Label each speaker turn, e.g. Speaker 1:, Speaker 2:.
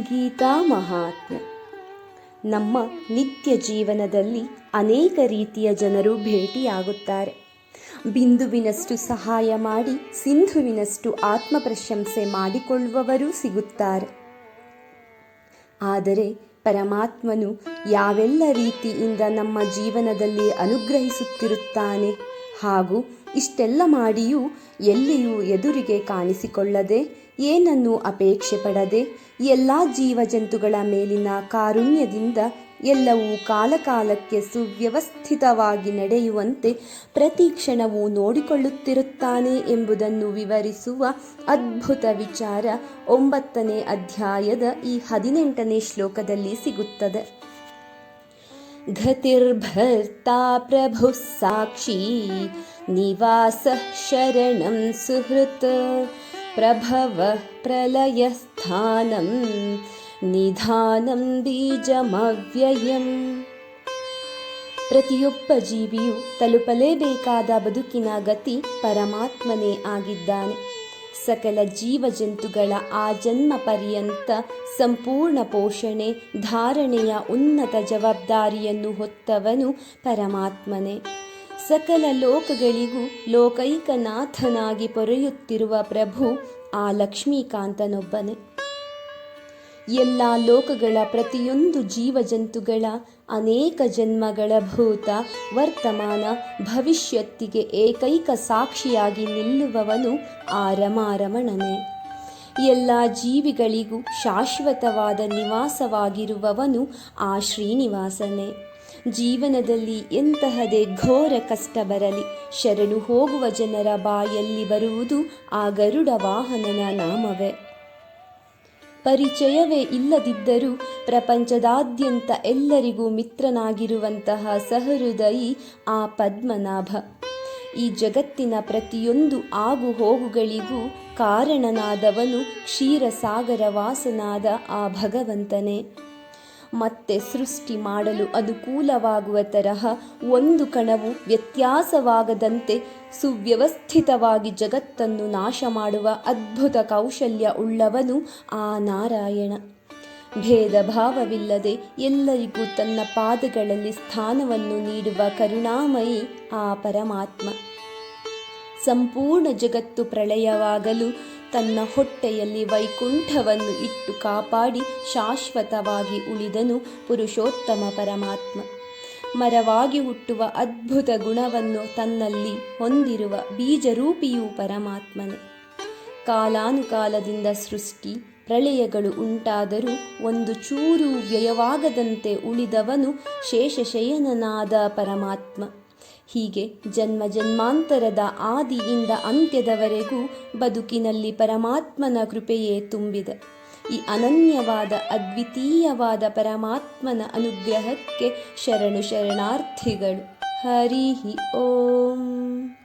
Speaker 1: ಗೀತಾ ಮಹಾತ್ಮೆ ನಮ್ಮ ನಿತ್ಯ ಜೀವನದಲ್ಲಿ ಅನೇಕ ರೀತಿಯ ಜನರು ಭೇಟಿಯಾಗುತ್ತಾರೆ. ಬಿಂದುವಿನಷ್ಟು ಸಹಾಯ ಮಾಡಿ ಸಿಂಧುವಿನಷ್ಟು ಆತ್ಮ ಪ್ರಶಂಸೆ ಮಾಡಿಕೊಳ್ಳುವವರೂ ಸಿಗುತ್ತಾರೆ. ಆದರೆ ಪರಮಾತ್ಮನು ಯಾವೆಲ್ಲ ರೀತಿಯಿಂದ ನಮ್ಮ ಜೀವನದಲ್ಲಿ ಅನುಗ್ರಹಿಸುತ್ತಿರುತ್ತಾನೆ ಹಾಗೂ ಇಷ್ಟೆಲ್ಲ ಮಾಡಿಯೂ ಎಲ್ಲಿಯೂ ಎದುರಿಗೆ ಕಾಣಿಸಿಕೊಳ್ಳದೆ, ಏನನ್ನು ಅಪೇಕ್ಷೆ ಪಡದೆ ಎಲ್ಲ ಜೀವಜಂತುಗಳ ಮೇಲಿನ ಕಾರುಣ್ಯದಿಂದ ಎಲ್ಲವೂ ಕಾಲಕಾಲಕ್ಕೆ ಸುವ್ಯವಸ್ಥಿತವಾಗಿ ನಡೆಯುವಂತೆ ಪ್ರತಿ ಕ್ಷಣವೂ ನೋಡಿಕೊಳ್ಳುತ್ತಿರುತ್ತಾನೆ ಎಂಬುದನ್ನು ವಿವರಿಸುವ ಅದ್ಭುತ ವಿಚಾರ ಒಂಬತ್ತನೇ ಅಧ್ಯಾಯದ ಈ ಹದಿನೆಂಟನೇ ಶ್ಲೋಕದಲ್ಲಿ ಸಿಗುತ್ತದೆ. घतिर्भर्ता प्रभुः साक्षी निवासः शरणं सुहृत् प्रभवः प्रलयस्थानं ನಿಧಾನಂ ಬೀಜಮವ್ಯಯಂ ಪ್ರತಿಯೊಬ್ಬ ಜೀವಿಯು ತಲುಪಲೇಬೇಕಾದ ಬದುಕಿನ ಗತಿ ಪರಮಾತ್ಮನೇ ಆಗಿದ್ದಾನೆ ಸಕಲ ಜೀವಜಂತುಗಳ ಆ ಜನ್ಮ ಪರ್ಯಂತ ಸಂಪೂರ್ಣ ಪೋಷಣೆ, ಧಾರಣೆಯ ಉನ್ನತ ಜವಾಬ್ದಾರಿಯನ್ನು ಹೊತ್ತವನು ಪರಮಾತ್ಮನೇ. ಸಕಲ ಲೋಕಗಳಿಗೂ ಲೋಕೈಕನಾಥನಾಗಿ ಪೊರೆಯುತ್ತಿರುವ ಪ್ರಭು ಆ ಲಕ್ಷ್ಮೀಕಾಂತನೊಬ್ಬನೇ. ಎಲ್ಲ ಲೋಕಗಳ ಪ್ರತಿಯೊಂದು ಜೀವಜಂತುಗಳ ಅನೇಕ ಜನ್ಮಗಳ ಭೂತ ವರ್ತಮಾನ ಭವಿಷ್ಯತ್ತಿಗೆ ಏಕೈಕ ಸಾಕ್ಷಿಯಾಗಿ ನಿಲ್ಲುವವನು ಆ ರಮಾರಮಣನೆ ಎಲ್ಲ ಜೀವಿಗಳಿಗೂ ಶಾಶ್ವತವಾದ ನಿವಾಸವಾಗಿರುವವನು ಆ ಶ್ರೀನಿವಾಸನೇ. ಜೀವನದಲ್ಲಿ ಎಂತಹದೇ ಘೋರ ಕಷ್ಟ ಬರಲಿ, ಶರಣು ಹೋಗುವ ಜನರ ಬಾಯಲ್ಲಿ ಬರುವುದು ಆ ಗರುಡ ವಾಹನನ ನಾಮವೇ. ಪರಿಚಯವೇ ಇಲ್ಲದಿದ್ದರೂ ಪ್ರಪಂಚದಾದ್ಯಂತ ಎಲ್ಲರಿಗೂ ಮಿತ್ರನಾಗಿರುವಂತಹ ಸಹೃದಯಿ ಆ ಪದ್ಮನಾಭ. ಈ ಜಗತ್ತಿನ ಪ್ರತಿಯೊಂದು ಆಗು ಹೋಗುಗಳಿಗೂ ಕಾರಣನಾದವನು ಕ್ಷೀರಸಾಗರ ವಾಸನಾದ ಆ ಭಗವಂತನೇ. ಮತ್ತೆ ಸೃಷ್ಟಿ ಮಾಡಲು ಅನುಕೂಲವಾಗುವ ತರಹ ಒಂದು ಕಣವು ವ್ಯತ್ಯಾಸವಾಗದಂತೆ ಸುವ್ಯವಸ್ಥಿತವಾಗಿ ಜಗತ್ತನ್ನು ನಾಶ ಮಾಡುವ ಅದ್ಭುತ ಕೌಶಲ್ಯ ಉಳ್ಳವನು ಆ ನಾರಾಯಣ. ಭೇದ ಭಾವವಿಲ್ಲದೆ ಎಲ್ಲರಿಗೂ ತನ್ನ ಪಾದಗಳಲ್ಲಿ ಸ್ಥಾನವನ್ನು ನೀಡುವ ಕರುಣಾಮಯಿ ಆ ಪರಮಾತ್ಮ. ಸಂಪೂರ್ಣ ಜಗತ್ತು ಪ್ರಳಯವಾಗಲು ತನ್ನ ಹೊಟ್ಟೆಯಲ್ಲಿ ವೈಕುಂಠವನ್ನು ಇಟ್ಟು ಕಾಪಾಡಿ ಶಾಶ್ವತವಾಗಿ ಉಳಿದನು ಪುರುಷೋತ್ತಮ ಪರಮಾತ್ಮ. ಮರವಾಗಿ ಹುಟ್ಟುವ ಅದ್ಭುತ ಗುಣವನ್ನು ತನ್ನಲ್ಲಿ ಹೊಂದಿರುವ ಬೀಜರೂಪಿಯೂ ಪರಮಾತ್ಮನೇ. ಕಾಲಾನುಕಾಲದಿಂದ ಸೃಷ್ಟಿ ಪ್ರಳಯಗಳು ಉಂಟಾದರೂ ಒಂದು ಚೂರು ವ್ಯಯವಾಗದಂತೆ ಉಳಿದವನು ಶೇಷಶಯನನಾದ ಪರಮಾತ್ಮ. ಹೀಗೆ ಜನ್ಮ ಜನ್ಮಾಂತರದ ಆದಿಯಿಂದ ಅಂತ್ಯದವರೆಗೂ ಬದುಕಿನಲ್ಲಿ ಪರಮಾತ್ಮನ ಕೃಪೆಯೇ ತುಂಬಿದೆ. ಈ ಅನನ್ಯವಾದ, ಅದ್ವಿತೀಯವಾದ ಪರಮಾತ್ಮನ ಅನುಗ್ರಹಕ್ಕೆ ಶರಣು ಶರಣಾರ್ಥಿಗಳು. ಹರಿ ಓಂ.